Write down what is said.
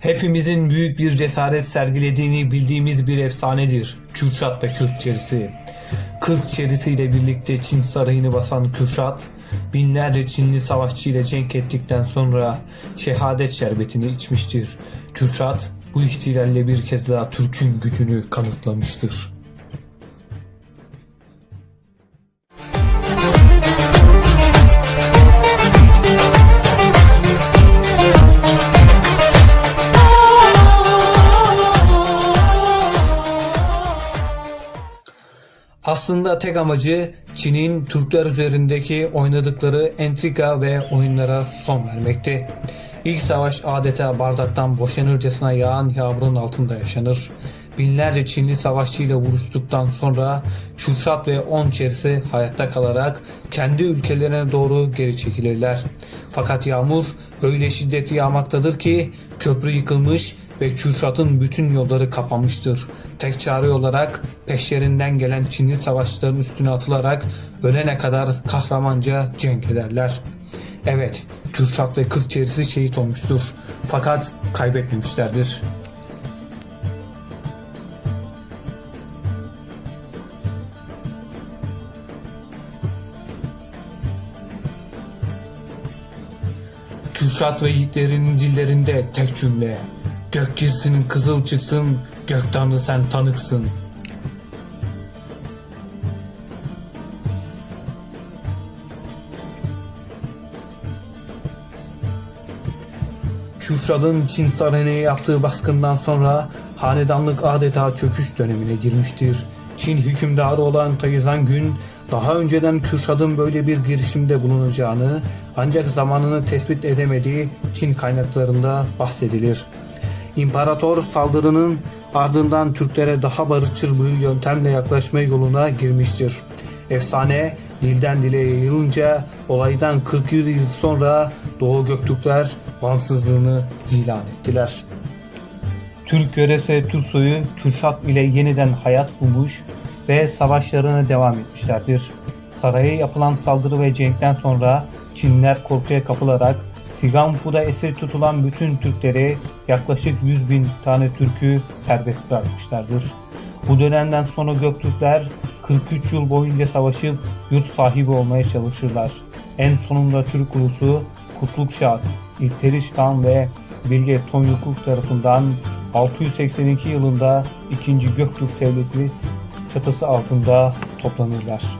Hepimizin büyük bir cesaret sergilediğini bildiğimiz bir efsanedir. Kürşat ve Kürk Çerisi. Kırk Çerisiyle birlikte Çin sarayını basan Kürşat, binlerce Çinli savaşçı ile cenk ettikten sonra şehadet şerbetini içmiştir. Kürşat bu ihtilalle bir kez daha Türk'ün gücünü kanıtlamıştır. Aslında tek amacı Çin'in Türkler üzerindeki oynadıkları entrika ve oyunlara son vermekti. İlk savaş adeta bardaktan boşanırcasına yağan yağmurun altında yaşanır. Binlerce Çinli savaşçıyla vuruştuktan sonra Kürşat ve On çerisi hayatta kalarak kendi ülkelerine doğru geri çekilirler. Fakat yağmur öyle şiddetli yağmaktadır ki köprü yıkılmış ve Kürşat'ın bütün yolları kapanmıştır. Tek çare olarak peşlerinden gelen Çinli savaşçıların üstüne atılarak ölene kadar kahramanca cenk ederler. Evet, Kürşat ve Kırkçerisi şehit olmuştur. Fakat kaybetmemişlerdir. Kürşat ve yiğitlerinin dillerinde tek cümle. Gök girsin kızıl çıksın, gök tanrı sen tanıksın. Kürşad'ın Çin sarayına yaptığı baskından sonra hanedanlık adeta çöküş dönemine girmiştir. Çin hükümdarı olan Tayizan Gün daha önceden Kürşad'ın böyle bir girişimde bulunacağını ancak zamanını tespit edemediği Çin kaynaklarında bahsedilir. İmparator saldırının ardından Türklere daha barışçıl bir yöntemle yaklaşma yoluna girmiştir. Efsane dilden dile yayılınca olaydan 41 yıl sonra Doğu Göktürkler bağımsızlığını ilan ettiler. Türk yöresi Türk soyu Kürşat ile yeniden hayat bulmuş ve savaşlarına devam etmişlerdir. Saraya yapılan saldırı ve cenkten sonra Çinliler korkuya kapılarak Sigampu'da esir tutulan bütün Türkleri yaklaşık 100 bin tane Türk'ü serbest bırakmışlardır. Bu dönemden sonra Göktürkler 43 yıl boyunca savaşıp yurt sahibi olmaya çalışırlar. En sonunda Türk ulusu Kutluk Şah, İlteriş Han ve Bilge Tonyukuk tarafından 682 yılında 2. Göktürk Devleti çatısı altında toplanırlar.